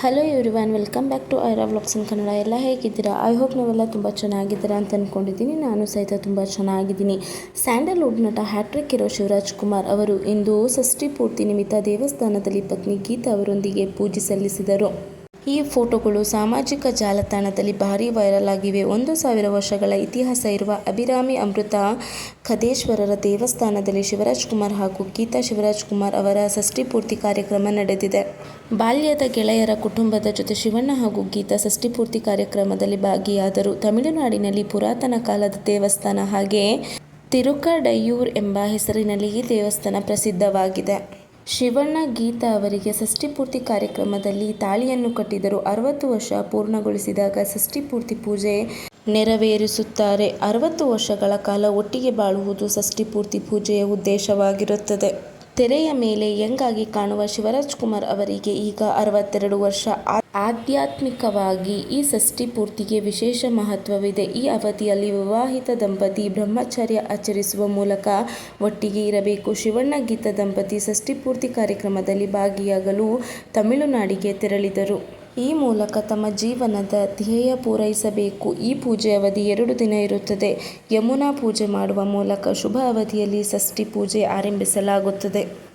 Hello everyone welcome back to Aira vlogs in Kannada ಎಲ್ಲ ಹೇಗಿದ್ದೀರಾ? I hope ನೀವೆಲ್ಲ ತುಂಬ ಚೆನ್ನಾಗಿದ್ದೀರಾ ಅಂತ ಅಂದ್ಕೊಂಡಿದ್ದೀನಿ ನಾನು ಸಹಿತ ತುಂಬ ಚೆನ್ನಾಗಿದ್ದೀನಿ. ಸ್ಯಾಂಡಲ್ವುಡ್ ನಟ ಹ್ಯಾಟ್ರಿಕ್ ಇರೋ ಶಿವರಾಜ್ ಕುಮಾರ್ ಅವರು ಇಂದು ಷಷ್ಠಿ ಪೂರ್ತಿ ನಿಮಿತ್ತ ದೇವಸ್ಥಾನದಲ್ಲಿ ಪತ್ನಿ ಗೀತಾ ಅವರೊಂದಿಗೆ ಪೂಜೆ ಸಲ್ಲಿಸಿದರು. ಈ ಫೋಟೋಗಳು ಸಾಮಾಜಿಕ ಜಾಲತಾಣದಲ್ಲಿ ಭಾರೀ ವೈರಲ್ ಆಗಿವೆ. ಒಂದು ಸಾವಿರ ವರ್ಷಗಳ ಇತಿಹಾಸ ಇರುವ ಅಭಿರಾಮಿ ಅಮೃತ ಖದೇಶ್ವರರ ದೇವಸ್ಥಾನದಲ್ಲಿ ಶಿವರಾಜ್ ಕುಮಾರ್ ಹಾಗೂ ಗೀತಾ ಶಿವರಾಜ್ ಕುಮಾರ್ ಅವರ ಷಷ್ಠಿ ಪೂರ್ತಿ ಕಾರ್ಯಕ್ರಮ ನಡೆದಿದೆ. ಬಾಲ್ಯದ ಗೆಳೆಯರ ಕುಟುಂಬದ ಜೊತೆ ಶಿವಣ್ಣ ಹಾಗೂ ಗೀತಾ ಷಷ್ಠಿ ಪೂರ್ತಿ ಕಾರ್ಯಕ್ರಮದಲ್ಲಿ ಭಾಗಿಯಾದರು. ತಮಿಳುನಾಡಿನಲ್ಲಿ ಪುರಾತನ ಕಾಲದ ದೇವಸ್ಥಾನ ಹಾಗೆ ತಿರುಕಡಯೂರ್ ಎಂಬ ಹೆಸರಿನಲ್ಲಿ ಈ ದೇವಸ್ಥಾನ ಪ್ರಸಿದ್ಧವಾಗಿದೆ. ಶಿವಣ್ಣ ಗೀತಾ ಅವರಿಗೆ ಷಷ್ಠಿ ಪೂರ್ತಿ ಕಾರ್ಯಕ್ರಮದಲ್ಲಿ ತಾಳಿಯನ್ನು ಕಟ್ಟಿದರು. ಅರವತ್ತು ವರ್ಷ ಪೂರ್ಣಗೊಳಿಸಿದಾಗ ಷಷ್ಠಿ ಪೂರ್ತಿ ಪೂಜೆ ನೆರವೇರಿಸುತ್ತಾರೆ. ಅರವತ್ತು ವರ್ಷಗಳ ಕಾಲ ಒಟ್ಟಿಗೆ ಬಾಳುವುದು ಷಷ್ಠಿಪೂರ್ತಿ ಪೂಜೆಯ ಉದ್ದೇಶವಾಗಿರುತ್ತದೆ. ತೆರೆಯ ಮೇಲೆ ಯಂಗಾಗಿ ಕಾಣುವ ಶಿವರಾಜ್ ಕುಮಾರ್ ಅವರಿಗೆ ಈಗ ಅರವತ್ತೆರಡು ವರ್ಷ. ಆಧ್ಯಾತ್ಮಿಕವಾಗಿ ಈ ಷಷ್ಠಿ ಪೂರ್ತಿಗೆ ವಿಶೇಷ ಮಹತ್ವವಿದೆ. ಈ ಅವಧಿಯಲ್ಲಿ ವಿವಾಹಿತ ದಂಪತಿ ಬ್ರಹ್ಮಚರ್ಯ ಆಚರಿಸುವ ಮೂಲಕ ಒಟ್ಟಿಗೆ ಇರಬೇಕು. ಶಿವಣ್ಣ ಗೀತಾ ದಂಪತಿ ಷಷ್ಠಿ ಪೂರ್ತಿ ಕಾರ್ಯಕ್ರಮದಲ್ಲಿ ಭಾಗಿಯಾಗಲು ತಮಿಳುನಾಡಿಗೆ ತೆರಳಿದರು. ಈ ಮೂಲಕ ತಮ್ಮ ಜೀವನದ ಧ್ಯೇಯ ಪೂರೈಸಬೇಕು. ಈ ಪೂಜೆ ಅವಧಿ ಎರಡು ದಿನ ಇರುತ್ತದೆ. ಯಮುನಾ ಪೂಜೆ ಮಾಡುವ ಮೂಲಕ ಶುಭ ಅವಧಿಯಲ್ಲಿ ಷಷ್ಠಿ ಪೂಜೆ ಆರಂಭಿಸಲಾಗುತ್ತದೆ.